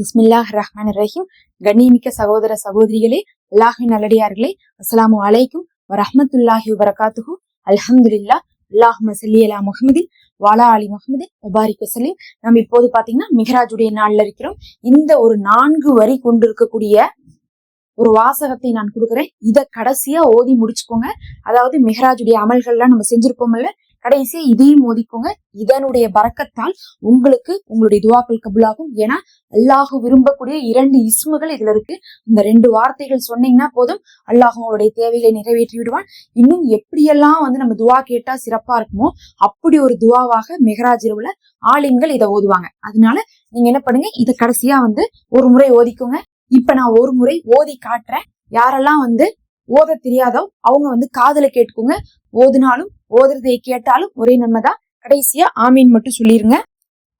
பிஸ்மில்லாஹ் ரஹ்மான் ரஹீம் கண்ணியமிக்க சகோதர சகோதரிகளே அல்லாஹின் நல்லடியார்களே அஸ்ஸலாமு அலைக்கும் வரஹ்மத்துல்லாஹி வரகாத்துஹு அல்ஹம்துலில்லா அல்லாஹ் சல்லி அலா முஹம்மதின் வாலா அலி முகமது முபாரிக் வசலீம் நம்ம இப்போது பாத்தீங்கன்னா மிகராஜுடைய நாள்ல இருக்கிறோம். இந்த ஒரு நான்கு வரி கொண்டிருக்கக்கூடிய ஒரு வாசகத்தை நான் கொடுக்குறேன். இதை கடைசியா ஓதி முடிச்சுக்கோங்க. அதாவது மிஹராஜுடைய அமல்கள்லாம் நம்ம செஞ்சிருப்போம்ல கடைசியா இதையும் மோதிக்கோங்க. இதனுடைய பறக்கத்தால் உங்களுக்கு உங்களுடைய துவாக்கள் கபுலாகும். ஏன்னா அல்லாஹு விரும்பக்கூடிய இரண்டு இஸ்முகள் இதுல இருக்கு. இந்த ரெண்டு வார்த்தைகள் சொன்னீங்கன்னா போதும் அல்லாஹ் உங்களுடைய தேவைகளை நிறைவேற்றி விடுவான். இன்னும் எப்படியெல்லாம் வந்து நம்ம துவா கேட்டா சிறப்பா இருக்குமோ அப்படி ஒரு துவாவாக மெகராஜ் இரவுல ஆலிம்கள் இதை ஓதுவாங்க. அதனால நீங்க என்ன பண்ணுங்க இதை கடைசியா வந்து ஒரு முறை ஓதிக்கோங்க. இப்ப நான் ஒரு முறை ஓதி காட்டுறேன். யாரெல்லாம் வந்து ஓத தெரியாதோ அவங்க வந்து காதல கேட்டுக்கோங்க. ஓதுனாலும் ஓதுறதை கேட்டாலும் ஒரே நன்மைதான். கடைசியா ஆமீன் மட்டும் சொல்லிருங்க.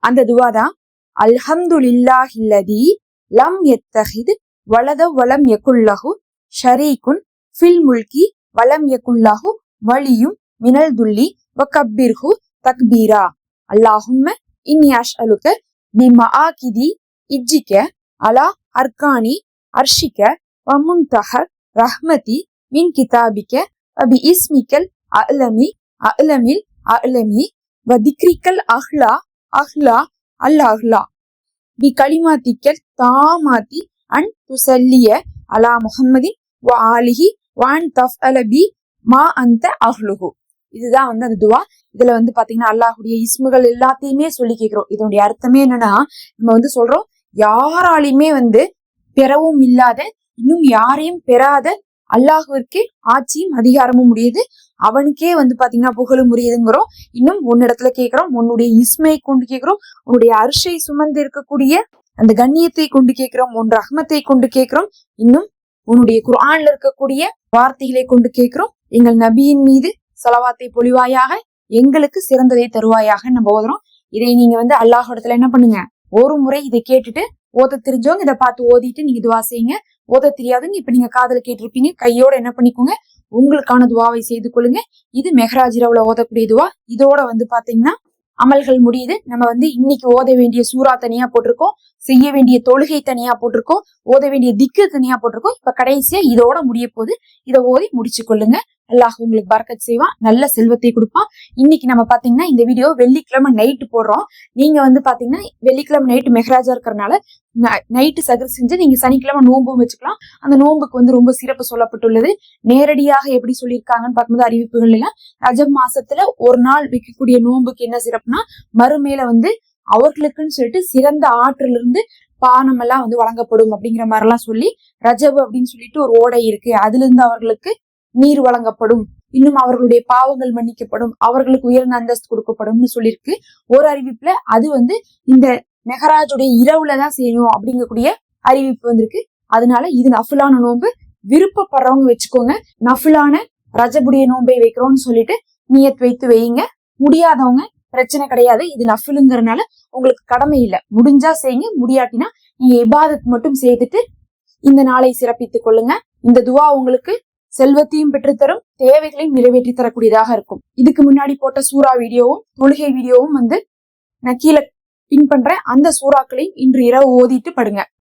அந்த துவாதான் அல்ஹம்துலில்லாஹில்லதி லம் எத்தஹிது வலத வலம் யகுல்லஹு ஷரீகுன் ஃபில் முல்கி வலம் யகுல்லஹு வலியும் மினல் துல்லி வகப்பிர்ஹு தக்பீரா. அல்லாஹும்ம இன்னி அஷ்அலுக பிமஆகிதி இஜ்ஜிக்க அலா அர்கானி ஹர்ஷிக வமுன் தஹர் ரஹ்மதி மின் கிதாபிக்க அபி இஸ்மிக்கல் அலமி அலமில் அலமி வதிக்ரிக்கல் அஹ்லா அஹ்லா அல் அஹ்லா பி கலிமாத்திக்கல் தாமாத்தி அன் துசல்லிய அலா முஹம்மதின் வ ஆலிஹி வான் தஃப் அலபி மா அந்த அஹ்லுஹு. இதுதான் வந்து அந்த துவா. இதுல வந்து பாத்தீங்கன்னா அல்லாஹுடைய இஸ்முகள் எல்லாத்தையுமே சொல்லி கேட்கிறோம் இதனுடைய அர்த்தமே என்னன்னா நம்ம வந்து சொல்றோம் யாராலையுமே வந்து பெறவும் இல்லாத இன்னும் யாரையும் பெறாத அல்லாஹுவிற்கே ஆட்சியும் அதிகாரமும் முடியுது அவனுக்கே வந்து பாத்தீங்கன்னா புகழும் உரியதுங்கிறோம் இன்னும் உன்னிடத்துல கேட்கிறோம் உன்னுடைய இஸ்மையை கொண்டு கேட்கிறோம் உன்னுடைய அரிசை சுமந்து இருக்கக்கூடிய அந்த கண்ணியத்தை கொண்டு கேட்கிறோம் உன் ரஹ்மத்தை கொண்டு கேட்கிறோம் இன்னும் உன்னுடைய குரான்ல இருக்கக்கூடிய வார்த்தைகளை கொண்டு கேட்கிறோம் எங்கள் நபியின் மீது செலவாத்தை பொழிவாயாக எங்களுக்கு சிறந்ததை தருவாயாக நம்ம ஓதுறோம். இதை நீங்க வந்து அல்லாஹிடத்துல என்ன பண்ணுங்க? ஒரு முறை இதை கேட்டுட்டு ஓத தெரிஞ்சவங்க இதை பார்த்து ஓதிட்டு நீங்க இதுவா செய்யுங்க. ஓத தெரியாதுங்க இப்ப நீங்க காதல கேட்டிருப்பீங்க. கையோட என்ன பண்ணிக்கோங்க? உங்களுக்கான துவாவை செய்து கொள்ளுங்க. இது மெஹராஜிரவுல ஓதக்கூடிய துவா. இதோட வந்து பாத்தீங்கன்னா அமல்கள் முடியுது. நம்ம வந்து இன்னைக்கு ஓத வேண்டிய சூறா தனியா போட்டிருக்கோம். செய்ய வேண்டிய தொழுகை தனியா போட்டிருக்கோம். ஓத வேண்டிய திக்கு தனியா போட்டிருக்கோம். இப்ப கடைசியா இதோட முடிய போது இதை ஓதி முடிச்சு கொள்ளுங்க. அல்லாஹ் உங்களுக்கு பறக்கத் செய்வான் நல்ல செல்வத்தை கொடுப்பான். இன்னைக்கு நம்ம பாத்தீங்கன்னா இந்த வீடியோ வெள்ளிக்கிழமை நைட்டு போடுறோம். நீங்க வந்து பாத்தீங்கன்னா வெள்ளிக்கிழமை நைட்டு மெஹராஜா இருக்கிறனால நைட்டு சகர் செஞ்சு நீங்க சனிக்கிழமை நோன்பும் வச்சுக்கலாம். அந்த நோன்புக்கு வந்து ரொம்ப சிறப்பு சொல்லப்பட்டுள்ளது. நேரடியாக எப்படி சொல்லியிருக்காங்கன்னு பார்க்கும்போது அறிவிப்புகள் எல்லாம் ரஜப் மாசத்துல ஒரு நாள் வைக்கக்கூடிய நோன்புக்கு என்ன சிறப்புனா மறுமேல வந்து அவர்களுக்குன்னு சொல்லிட்டு சிறந்த ஆற்றில் இருந்து பானம் எல்லாம் வந்து வழங்கப்படும் அப்படிங்கிற மாதிரி எல்லாம் சொல்லி ரஜப் அப்படின்னு சொல்லிட்டு ஒரு ஓடை இருக்கு. அதுல இருந்து அவர்களுக்கு நீர் வழங்கப்படும். இன்னும் அவர்களுடைய பாவங்கள் மன்னிக்கப்படும். அவர்களுக்கு உயர்ந்த அந்தஸ்து கொடுக்கப்படும்னு சொல்லியிருக்கு. ஒரு அறிவிப்புல அது வந்து இந்த மெஹராஜுடைய இரவுல தான் செய்யணும் அப்படிங்கக்கூடிய அறிவிப்பு வந்திருக்கு. அதனால இது நஃபுலான நோன்பு. விருப்பப்படுறவங்க வச்சுக்கோங்க. நஃபுலான ரஜபுடைய நோன்பை வைக்கிறோம்னு சொல்லிட்டு நீயத் வைத்து வையுங்க. முடியாதவங்க பிரச்சனை கிடையாது. இது நஃபுலுங்கிறனால உங்களுக்கு கடமை இல்லை. முடிஞ்சா செய்யுங்க. முடியாட்டினா நீங்க இபாதத் மட்டும் செய்துட்டு இந்த நாளை சிறப்பித்துக் கொள்ளுங்க. இந்த துவா உங்களுக்கு செல்வத்தையும் பெற்றுத்தரும் தேவைகளையும் நிறைவேற்றி தரக்கூடியதாக இருக்கும். இதுக்கு முன்னாடி போட்ட சூறா வீடியோவும் தொழுகை வீடியோவும் வந்து நான் கீழே பின் பண்றேன். அந்த சூறாக்களையும் இன்று இரவு ஓதிட்டு படுங்க.